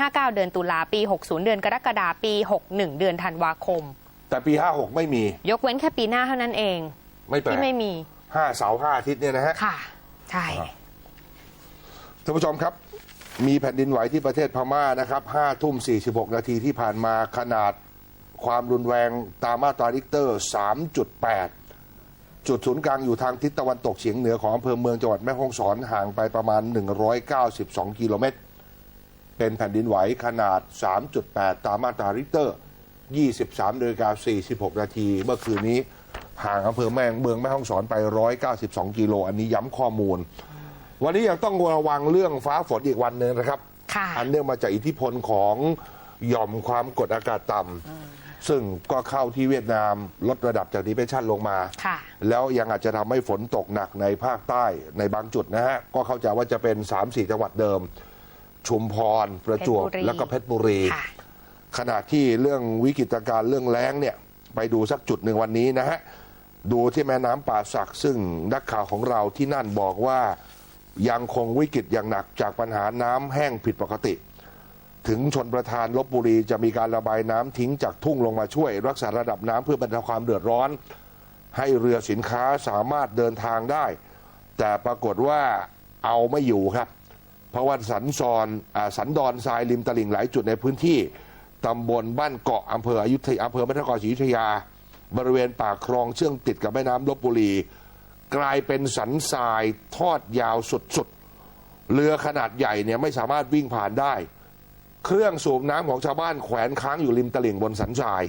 59 เดือนตุลาปี 60 เดือนกรกฎาปี 61 เดือนธันวาคม แต่ปี 56 ไม่มี ยกเว้นแค่ปีหน้าเท่านั้นเอง ไม่แปลกที่ไม่มีห้าเสาร์ห้าอาทิตย์เนี่ยนะฮะค่ะใช่ท่านผู้ชมครับ มีแผ่นดินไหวที่ประเทศพม่านะครับ5ทุ่ม46นาทีที่ผ่านมาขนาดความรุนแรงตามมาตราริกเตอร์3.8จุดศูนย์กลางอยู่ทางทิศตะวันตกเฉียงเหนือของอำเภอเมืองจังหวัดแม่ฮ่องสอนห่างไปประมาณ 192 กิโลเมตร เป็นแผ่นดินไหวขนาด 3.8 ตามมาตราริกเตอร์ 23นาฬิกา46 นาทีเมื่อคืนนี้ห่างอำเภอแม่เมืองแม่ฮ่องสอนไป 192 กิโล อันนี้ย้ำข้อมูล วันนี้ยังต้องระวังเรื่องฟ้าฝนอีกวันหนึ่งนะครับค่ะอันเนื่องมาจากอิทธิพลของหย่อมความกดอากาศต่ำซึ่งก็เข้าที่เวียดนามลดระดับจากดีเพรสชันลงมาค่ะแล้วยังอาจจะทำให้ฝนตกหนักในภาคใต้ในบางจุดนะฮะ ก็เข้าใจว่าจะเป็น 3-4 จังหวัดเดิม ชุมพร ประจวบเพชรบุรีแล้วก็เพชรบุรี ค่ะ ขณะที่เรื่องวิกฤตการณ์เรื่องแล้งเนี่ยไปดูสักจุดหนึ่งวันนี้นะฮะ ดูที่แม่น้ำป่าสักซึ่งนักข่าวของเราที่นั่นบอกว่ายังคงวิกฤตอย่างหนักจากปัญหาน้ำแห้งผิดปกติ ถึงชนประธานลบบุรีจะมีการระบายน้ำทิ้งจากทุ่งลงมาช่วย รักษาระดับน้ำเพื่อบรรเทาความเดือดร้อน ให้เรือสินค้าสามารถเดินทางได้ แต่ปรากฏว่าเอาไม่อยู่ครับ เพราะว่าสันซอนอาสันดอนทรายริมตลิ่งหลายจุดในพื้นที่ตำบลบ้านเกาะอำเภออยุธยาอำเภอพระนครศรีอยุธยา บริเวณปากคลองเชื่องติดกับแม่น้ำลบบุรี กลายเป็นสันทรายทอดยาวสุดๆเรือขนาดใหญ่เนี่ยไม่สามารถวิ่งผ่านได้ เครื่องสูบน้ำของชาวบ้านแขวนค้างอยู่ริมตลิ่งบนสันทราย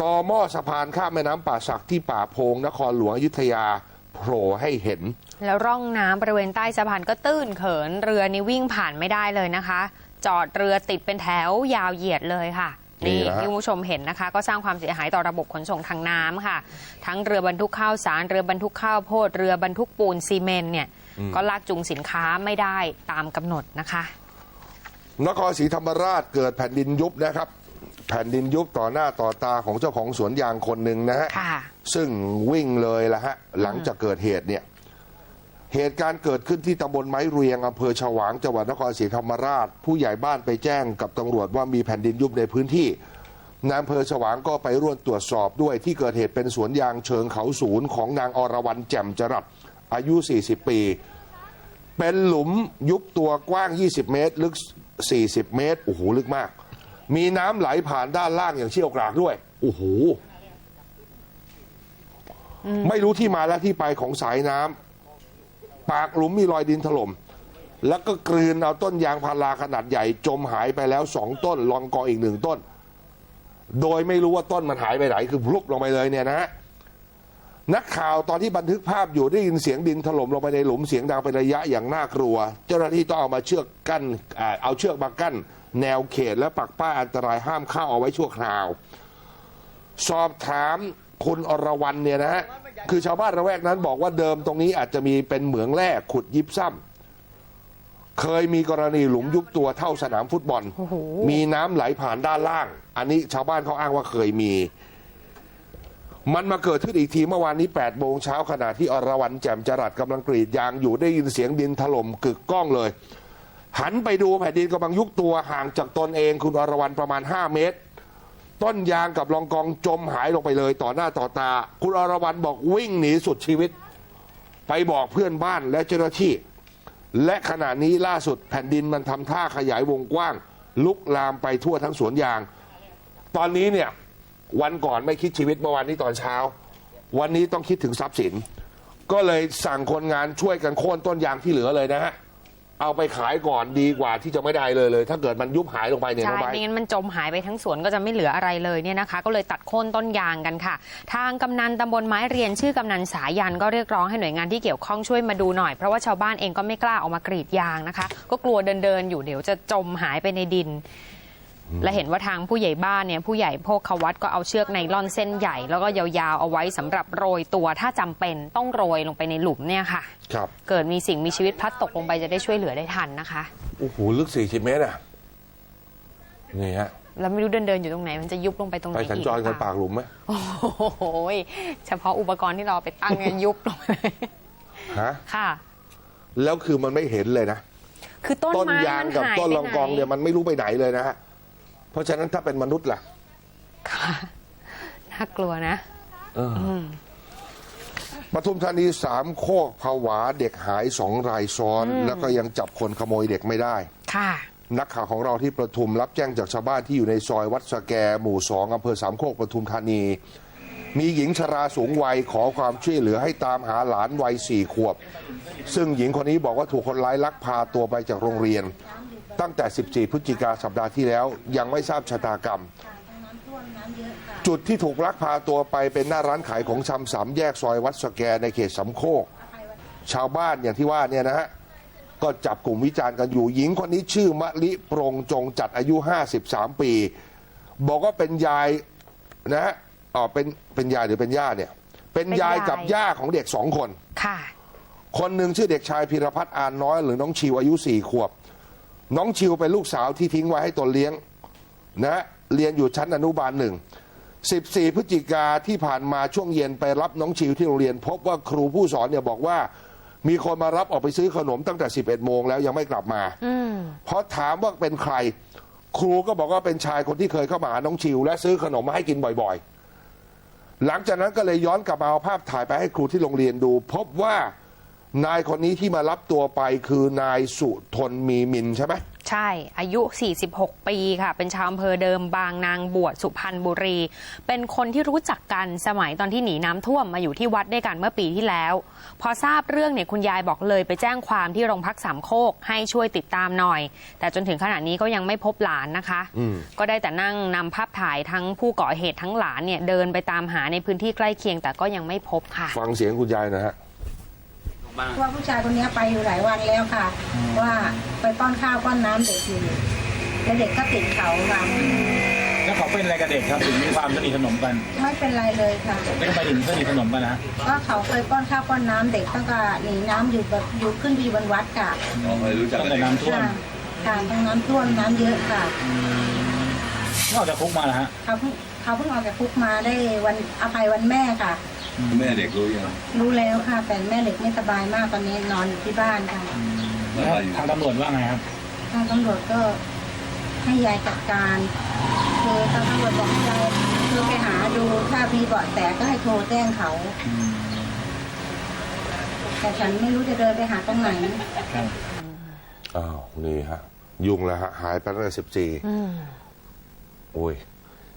ต่อหม้อสะพานข้ามแม่น้ำป่าสักที่ป่าพงนครหลวงอยุธยา โผล่ให้เห็น แล้วร่องน้ำบริเวณใต้สะพานก็ตื้นเขิน เรือนี่วิ่งผ่านไม่ได้เลยนะคะ จอดเรือติดเป็นแถวยาวเหยียดเลยค่ะ นี่นี่นะฮะ ที่คุณผู้ชมเห็นนะคะ ก็สร้างความเสียหายต่อระบบขนส่งทางน้ำค่ะ ทั้งเรือบรรทุกข้าวสาร เรือบรรทุกข้าวโพด เรือบรรทุกปูนซีเมนต์เนี่ย ก็ลากจูงสินค้าไม่ได้ตามกำหนดนะคะ นครศรีธรรมราชเกิดแผ่นดินยุบนะครับ แผ่นดินยุบต่อหน้าต่อตาของเจ้าของสวนยางคนหนึ่งนะฮะ ค่ะ ซึ่งวิ่งเลยละฮะหลังจากเกิดเหตุเนี่ยเหตุการณ์เกิดขึ้นที่ตำบลไม้เรียงอำเภอฉวางจังหวัดนครศรีธรรมราช ผู้ใหญ่บ้านไปแจ้งกับตำรวจว่ามีแผ่นดินยุบในพื้นที่นายอำเภอฉวางก็ไปร่วมตรวจสอบด้วยที่เกิดเหตุเป็นสวนยางเชิงเขาศูนย์ของนางอรวรรณแจ่มจรัสอายุ 40 ปี เป็นหลุมยุบตัวกว้าง 20 เมตร ลึก 40 เมตรโอ้โหลึกมาก มีน้ำไหลผ่านด้านล่างอย่างเชี่ยวกรากด้วยโอ้โห ไม่รู้ที่มาและที่ไปของสายน้ำปากหลุมมีรอยดินถล่มแล้วก็กลืนเอาต้นยางพาราขนาดใหญ่ จมหายไปแล้วสองต้น ลองกองอีกหนึ่งต้น โดยไม่รู้ว่าต้นมันหายไปไหนคือพลุบลงไปเลยเนี่ยนะฮะนักข่าวตอนที่บันทึกภาพอยู่ได้ยินเสียงดินถล่มลงไปในหลุมเสียงดังเป็นระยะอย่างน่ากลัว เจ้าหน้าที่ต้องเอามาเชือกกั้นเอาเชือกมากั้น แนวเขตและปักป้ายอันตรายห้ามเข้าเอาไว้ชั่วคราว สอบถาม คุณอรวรรณเนี่ยนะฮะคือชาวบ้านระแวกนั้นบอกว่าเดิมตรงนี้อาจจะมีเป็นเหมืองแร่ขุดยิบซ้ำเคยมีกรณีหลุมยุบตัวเท่าสนามฟุตบอล โอ้โห มีน้ำไหลผ่านด้านล่าง อันนี้ชาวบ้านเขาอ้างว่าเคยมี มันมาเกิดขึ้นอีกทีเมื่อวานนี้8โมงเช้าขณะที่อรวรรณแจ่มจรัสกำลังกรีดยางอยู่ได้ยินเสียงดินถล่มกึกก้องเลย หันไปดูแผ่นดินกำลังยุบตัวห่างจากตนเองคุณอรวรรณประมาณ 5 เมตร ต้นยางกับรองกองจมหายลงไปเลยต่อหน้าต่อตา คุณอรวรรณบอกวิ่งหนีสุดชีวิต ไปบอกเพื่อนบ้านและเจ้าหน้าที่ และขณะนี้ล่าสุดแผ่นดินมันทำท่าขยายวงกว้าง ลุกลามไปทั่วทั้งสวนยาง ตอนนี้เนี่ยวันก่อนไม่คิดชีวิตเมื่อวานนี้ตอนเช้า วันนี้ต้องคิดถึงทรัพย์สิน ก็เลยสั่งคนงานช่วยกันโค่นต้นยางที่เหลือเลยนะฮะ เอาไปขายก่อนดีกว่าที่จะไม่ได้เลยเลย ถ้าเกิดมันยุบหายลงไปเนี่ยใช่น้องไบร์ทไม่งั้นมันจมหายไปทั้งสวนก็จะไม่เหลืออะไรเลยเนี่ยนะคะ ก็เลยตัดโค่นต้นยางกันค่ะ ทางกำนันตำบลไม้เรียนชื่อกำนันสายันก็เรียกร้องให้หน่วยงานที่เกี่ยวข้องช่วยมาดูหน่อย เพราะว่าชาวบ้านเองก็ไม่กล้าออกมากรีดยางนะคะ ก็กลัวเดินเดินๆอยู่เดี๋ยวจะจมหายไปในดิน และเห็นว่าทางผู้ใหญ่บ้านเนี่ยผู้ใหญ่โพกขวัตก็เอาเชือกไนล่อนเส้นใหญ่ แล้วก็ยาวๆเอาไว้สำหรับโรยตัวถ้าจำเป็นต้องโรยลงไปในหลุมเนี่ยค่ะครับเกิดมีสิ่งมีชีวิตพลัดตกลงไปจะได้ช่วยเหลือได้ทันนะคะโอ้โหลึก 40 เมตรอะนี่ฮะแล้วไม่รู้เดินเดินๆอยู่ตรงไหน มันจะยุบลงไปตรงไหไปนสัญอีกจรหรือกันเปปาล่ากหลุมไหมโอ้โหยเฉพาะอุปกรณ์ที่เราเอาไปตั้งเนี่ยยุบลงไปเลยฮะค่ะ แล้วคือมันไม่เห็นเลยนะคือต้นต้นไม้ยางมันกับหายต้นไปลองกองไหนเนี่ยมันไม่รู้ไปไหนเลยนะฮะ เพราะฉะนั้นถ้าเป็นมนุษย์ล่ะ ค่ะน่ากลัวนะปทุมธานีสามโคกผวาเด็กหายสองรายซ้อน แล้วก็ยังจับคนขโมยเด็กไม่ได้ ค่ะ นักข่าวของเราที่ประทุมรับแจ้งจากชาวบ้านที่อยู่ในซอยวัดสแก หมู่สองอำเภอสามโคกปทุมธานี มีหญิงชราสูงวัยขอความช่วยเหลือให้ตามหาหลานวัยสี่ขวบ ซึ่งหญิงคนนี้บอกว่าถูกคนร้ายลักพาตัวไปจากโรงเรียน ตั้งแต่ 14 พฤศจิกาสัปดาห์ที่แล้ว ยังไม่ทราบชะตากรรม จุดที่ถูกลักพาตัวไปเป็นหน้าร้านขายของชำสามแยกซอยวัดสแกในเขตสำโคก ชาวบ้านอย่างที่ว่าเนี่ยนะฮะก็จับกลุ่มวิจารณ์กันอยู่หญิงคนนี้ชื่อมะลิโปรงจงจัดอายุ 53 ปี บอกว่าเป็นยายนะฮะอ๋อเป็นเป็นยายหรือเป็นย่าเนี่ยเป็นเป็นยายยายกับย่าของเด็กสองคน ค่ะ คนหนึ่งชื่อเด็กชายพิรพัฒน์อานน้อยหรือน้องชิวอายุสี่ขวบ น้องชิวเป็นลูกสาวที่ทิ้งไว้ให้ตนเลี้ยงนะฮะเรียนอยู่ชั้นอนุบาลหนึ่ง14 พฤศจิกาที่ผ่านมาช่วงเย็นไปรับน้องชิวที่โรงเรียน พบว่าครูผู้สอนเนี่ยบอกว่ามีคนมารับออกไปซื้อขนมตั้งแต่ 11 โมงแล้วยังไม่กลับมาอืมพอถามว่าเป็นใคร ครูก็บอกว่าเป็นชายคนที่เคยเข้ามาหาน้องชิว และซื้อขนมมาให้กินบ่อยๆ หลังจากนั้นก็เลยย้อนกลับมาเอาภาพถ่ายไปให้ครูที่โรงเรียนดู พบว่า นายคนนี้ที่มารับตัวไปคือนายสุทนมีมินใช่ไหมใช่ อายุ 46 ปีค่ะ เป็นชาวอำเภอเดิมบางนางบวชสุพรรณบุรี เป็นคนที่รู้จักกันสมัยตอนที่หนีน้ำท่วมมาอยู่ที่วัดด้วยกันเมื่อปีที่แล้ว พอทราบเรื่องเนี่ยคุณยายบอกเลยไปแจ้งความที่โรงพักสามโคกให้ช่วยติดตามหน่อย แต่จนถึงขณะนี้ก็ยังไม่พบหลานนะคะอืมก็ได้แต่นั่งนำภาพถ่ายทั้งผู้ก่อเหตุทั้งหลานเนี่ยเดินไปตามหาในพื้นที่ใกล้เคียงแต่ก็ยังไม่พบค่ะ ฟังเสียงคุณยายนะฮะ ว่าผู้ชายคนนี้ไปอยู่หลายวันแล้วค่ะ ว่าไปป้อนข้าวป้อนน้ำเด็กอยู่แล้วเด็กก็ติดเขาค่ะแล้วเขาเป็นอะไรกับเด็กครับถึงมีความสนิทสนมกัน ไม่เป็นไรเลยค่ะไม่ต้องไปถึงสนิทสนมกันนะก็เขาเคยป้อนข้าวป้อนน้ำเด็กตั้งแต่หนีน้ำอยู่แบบอยู่ขึ้นไปอยู่บนวัดค่ะตั้งแต่น้ำท่วมค่ะค่ะตรงน้ำท่วมน้ำเยอะค่ะนอกจากคุกมาแล้วฮะเขาเพิ่งเขาเพิ่งออกจากคุกมาได้วันอภัยวันแม่ค่ะ แม่เด็กรู้ยังรู้แล้วค่ะ แต่แม่เด็กไม่สบายมากตอนนี้นอนอยู่ที่บ้านค่ะแล้วทางตำรวจว่าไงครับทางตำรวจก็ให้ยายจัดการคือทางตำรวจบอกให้ยายโทรไปหาดูถ้ามีเบาะแสก็ให้โทรแจ้งเขา แต่ฉันไม่รู้จะเดินไปหาตรงไหนครับอ้าวนี่ฮะ ยุ่งแล้วฮะ หายไปตั้งแต่สิบสี่โอ้ย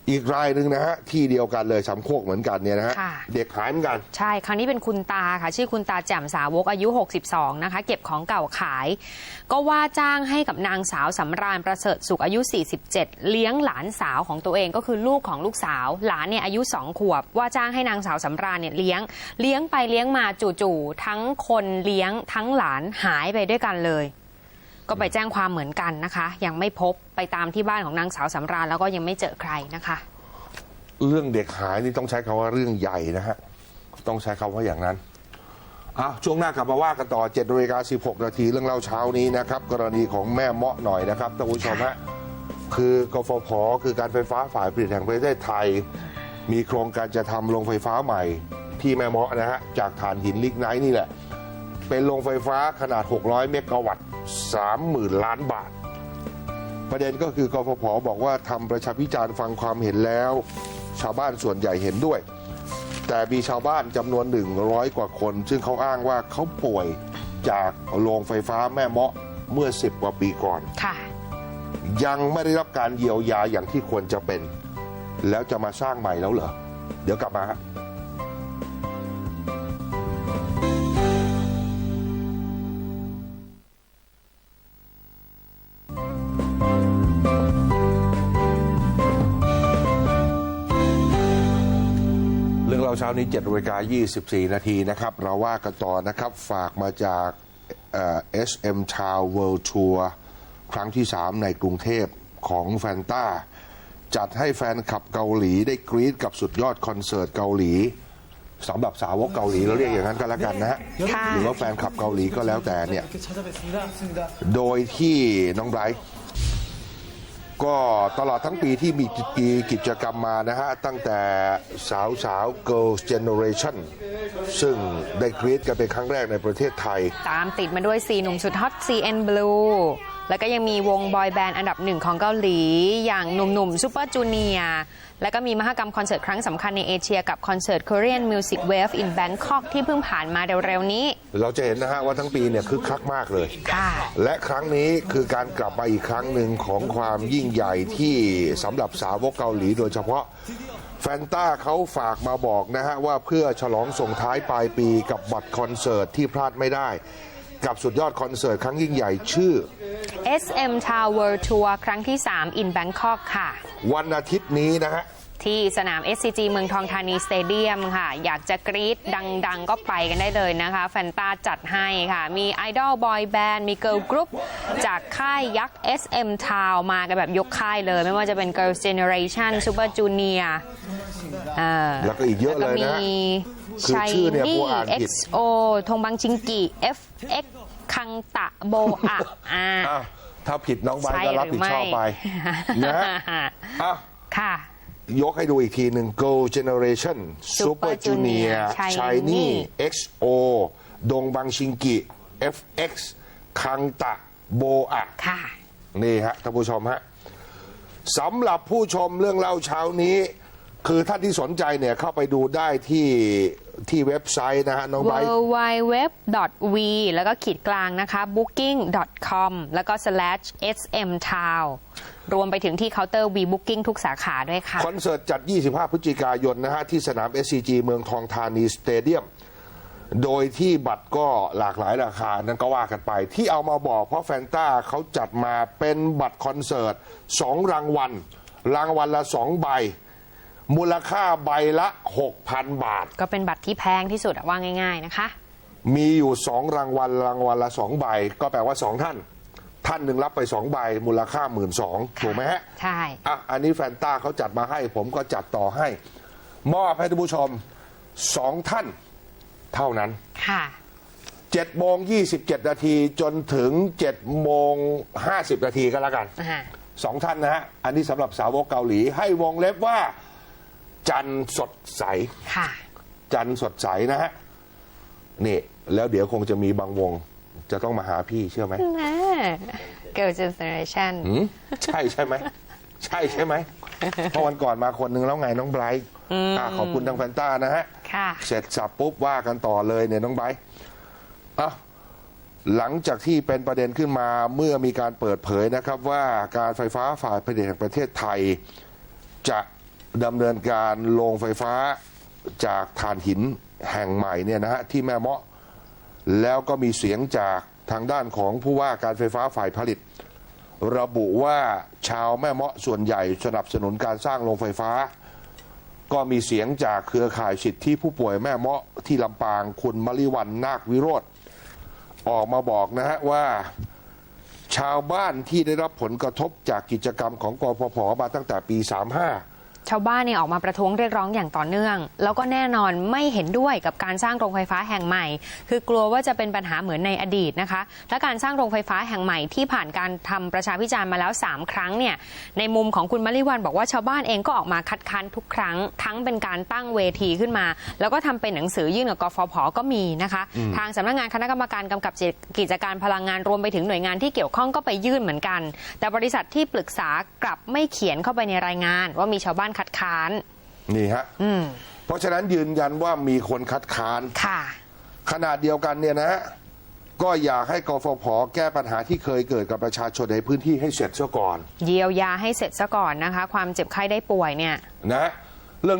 อีกรายหนึ่งนะฮะที่เดียวกันเลยสำโคกเหมือนกันเนี่ยนะฮะค่ะ เด็กหายเหมือนกัน ใช่ ครั้งนี้เป็นคุณตาค่ะ ชื่อคุณตาแจ่มสาวกอายุ 62 นะคะ เก็บของเก่าขาย ก็ว่าจ้างให้กับนางสาวสำราญประเสริฐสุขอายุ 47 เลี้ยงหลานสาวของตัวเองก็คือลูกของลูกสาว หลานเนี่ยอายุ 2 ขวบ ว่าจ้างให้นางสาวสำราญเนี่ยเลี้ยง เลี้ยงไปเลี้ยงมาจู่ๆทั้งคนเลี้ยงทั้งหลานหายไปด้วยกันเลย ก็ไปแจ้งความเหมือนกันนะคะ ยังไม่พบไปตามที่บ้านของนางสาวสำราญแล้วก็ยังไม่เจอใครนะคะ เรื่องเด็กหายนี่ต้องใช้คำว่าเรื่องใหญ่นะฮะต้องใช้คำว่าอย่างนั้นอะช่วงหน้ากลับมาว่ากันต่อ7นาฬิกา16นาทีเรื่องเล่าเช้านี้นะครับ กรณีของแม่เมาะหน่อยนะครับท่านผู้ชมฮะคือกฟผคือการไฟฟ้าฝ่ายผลิตแห่งประเทศไทย มีโครงการจะทำโรงไฟฟ้าใหม่ที่แม่เมาะนะฮะจากถ่านหินลิกไนท์นี่แหละ เป็นโรงไฟฟ้าขนาด 600 เมกะวัตต์ 30,000 ล้านบาท ประเด็นก็คือกฟผบอกว่าทำประชาพิจารณ์ฟังความเห็นแล้ว ชาวบ้านส่วนใหญ่เห็นด้วย แต่มีชาวบ้านจำนวนหนึ่งร้อยกว่าคน ซึ่งเขาอ้างว่าเขาป่วยจากโรงไฟฟ้าแม่เมาะเมื่อ 10 กว่าปีก่อนค่ะยังไม่ได้รับการเยียวยาอย่างที่ควรจะเป็น แล้วจะมาสร้างใหม่แล้วเหรอ เดี๋ยวกลับมาฮะ เรื่องเราเช้านี้7นาฬิกา24 นาทีนะครับ เราว่ากันต่อนะครับ ฝากมาจากเอ่อ SM Town World Tour ครั้งที่ 3 ในกรุงเทพของแฟนตาจัดให้แฟนคลับเกาหลีได้กรี๊ดกับสุดยอดคอนเสิร์ตเกาหลีสำหรับสาวกเกาหลีเราเรียกอย่างนั้นก็แล้วกันนะฮะค่ะหรือว่าแฟนคลับเกาหลีก็แล้วแต่เนี่ย โดยที่น้องไบรท์ ก็ตลอดทั้งปีที่มีกิจกรรมมานะฮะ ตั้งแต่สาวสาว Girls Generation ซึ่งได้กรีดกันเป็นครั้งแรกในประเทศไทย ตามติดมาด้วย4หนุ่มสุดฮอต CN Blue แล้วก็ยังมีวงบอยแบนด์อันดับหนึ่งของเกาหลี อย่างหนุ่มๆซูเปอร์จูเนีย แล้วก็มีมหกรรมคอนเสิร์ตครั้งสำคัญในเอเชียกับคอนเสิร์ต Korean Music Wave in Bangkok ที่เพิ่งผ่านมาเร็วๆนี้ เราจะเห็นนะฮะว่าทั้งปีเนี่ยคึกคักมากเลย ค่ะ และครั้งนี้คือการกลับมาอีกครั้งหนึ่งของความยิ่งใหญ่ที่สำหรับสาวกเกาหลีโดยเฉพาะแฟนต้าเขาฝากมาบอกนะฮะว่าเพื่อฉลองส่งท้ายปลายปีกับบัตรคอนเสิร์ตที่พลาดไม่ได้ กับสุดยอดคอนเสิร์ตครั้งยิ่งใหญ่ชื่อ SM Tower Tour ครั้งที่ 3 in Bangkok ค่ะ วันอาทิตย์นี้นะฮะที่สนาม SCG เมืองทองธานีสเตเดียมค่ะ อยากจะกรี๊ดดังๆ ก็ไปกันได้เลยนะคะ แฟนตาจัดให้ค่ะ มีไอดอลบอยแบนด์มีเกิร์ลกรุ๊ปจากค่ายยักษ์ SM Town มากันแบบยกค่ายเลย ไม่ว่าจะเป็น Girls Generation Super Junior อ่าแล้วก็อีกเยอะเลยนะแวก็มีคือชื่อเนี่ยกลัวอ่านผิด XO ธงบังชิงกิ FX คังตะโบอะอ่าอ้าวถ้าผิดน้องไบร์ทใช่ก็หรับรือผิดไม่ชอบไปนะฮะอ้าวค่ะ ยกให้ดูอีกทีหนึ่ง Go Generation Super Super Junior Junior Shiny Shiny XO ดงบังชิงกิ FX คังตะโบอะค่ะ นี่ฮะท่านผู้ชมฮะสำหรับผู้ชมเรื่องเล่าเช้านี้ คือท่านที่สนใจเนี่ยเข้าไปดูได้ที่ที่เว็บไซต์นะฮะน้อง w ไบร์ท w w v แล้วก็ขีดกลางนะคะ booking.com แล้วก็ slash smtown รวมไปถึงที่เคาน์เตอร์ V Booking ทุกสาขาด้วยค่ะ คอนเสิร์ตจัด 25 พฤศจิกายนนะฮะ ที่สนาม SCG เมืองทองธานีสเตเดียม โดยที่บัตรก็หลากหลายราคา นั้นก็ว่ากันไป ที่เอามาบอกเพราะแฟนต้าเขาจัดมาเป็นบัตรคอนเสิร์ต 2 รางวัล รางวัลละ 2 ใบ มูลค่าใบละ 6,000 บาท ก็เป็นบัตรที่แพงที่สุดอะว่าง่าย ๆนะคะ มีอยู่2รางวัลรางวัลละ2ใบ ก็แปลว่า2ท่าน ท่านหนึ่งรับไป2ใบ มูลค่า1 2ื่นถูกไหมฮะใช่ อะอันนี้แฟนต้าเขาจัดมาให้ ผมก็จัดต่อให้ มอบให้ท่านผู้ชมสองท่าน เท่านั้นค่ะ 7โมง27 นาทีจนถึง7โมง50 นาทีก็แล้วกัน อ่า สองท่านนะฮะ อันนี้สำหรับสาวกเกาหลีให้วงเล็บว่า จันทร์สดใส ค่ะ จันทร์สดใสนะฮะนี่ แล้วเดี๋ยวคงจะมีบางวง จะต้องมาหาพี่เชื่อไหมนะ Girl Generation หืมใช่ใช่ไหม ใช่ใช่ไหมเพราะวันก่อนมาคนหนึ่งแล้วไงน้องไบรท์อะขอบคุณทางแฟนต้านะฮะ ค่ะ เสร็จสับปุ๊บว่ากันต่อเลยเนี่ยน้องไบร์ทอะหลังจากที่เป็นประเด็นขึ้นมาเมื่อมีการเปิดเผยนะครับว่าการไฟฟ้าฝ่ายผลิตแห่งประเทศไทย จะ ดำเนินการโรงไฟฟ้าจากถ่านหินแห่งใหม่เนี่ยนะฮะที่แม่เมาะแล้วก็มีเสียงจากทางด้านของผู้ว่าการไฟฟ้าฝ่ายผลิต ระบุว่าชาวแม่เมาะส่วนใหญ่สนับสนุนการสร้างโรงไฟฟ้า ก็มีเสียงจากเครือข่ายสิทธิผู้ป่วยแม่เมาะที่ลำปางคุณมริวันนาควิโรธออกมาบอกนะฮะว่าชาวบ้านที่ได้รับผลกระทบจากกิจกรรมของกพพมาตั้งแต่ปี 35 ชาวบ้านเนี่ยออกมาประท้วงเรียกร้องอย่างต่อเนื่อง แล้วก็แน่นอนไม่เห็นด้วยกับการสร้างโรงไฟฟ้าแห่งใหม่ คือกลัวว่าจะเป็นปัญหาเหมือนในอดีตนะคะ และการสร้างโรงไฟฟ้าแห่งใหม่ที่ผ่านการทำประชาพิจารณ์มาแล้ว 3 ครั้งเนี่ยในมุมของคุณมริวันบอกว่าชาวบ้านเองก็ออกมาคัดค้านทุกครั้ง ทั้งเป็นการตั้งเวทีขึ้นมา แล้วก็ทำเป็นหนังสือยื่นกับกฟผก็มีนะคะ ทางสำนักงานคณะกรรมการกำกับกิจการพลังงานรวมไปถึงหน่วยงานที่เกี่ยวข้องก็ไปยื่นเหมือนกัน แต่บริษัทที่ปรึกษากลับไม่เขียนเข้าไปในรายงาน ว่ามีชาวบ้านคัดค้านนี่ฮะอืมเพราะฉะนั้นยืนยันว่ามีคนคัดค้านค่ะขนาดเดียวกันเนี่ยนะฮะก็อยากให้กฟผแก้ปัญหาที่เคยเกิดกับประชาชนในพื้นที่ให้เสร็จซะก่อน เยียวยาให้เสร็จซะก่อนนะคะ ความเจ็บไข้ได้ป่วยเนี่ยนะฮะเรื่องนี้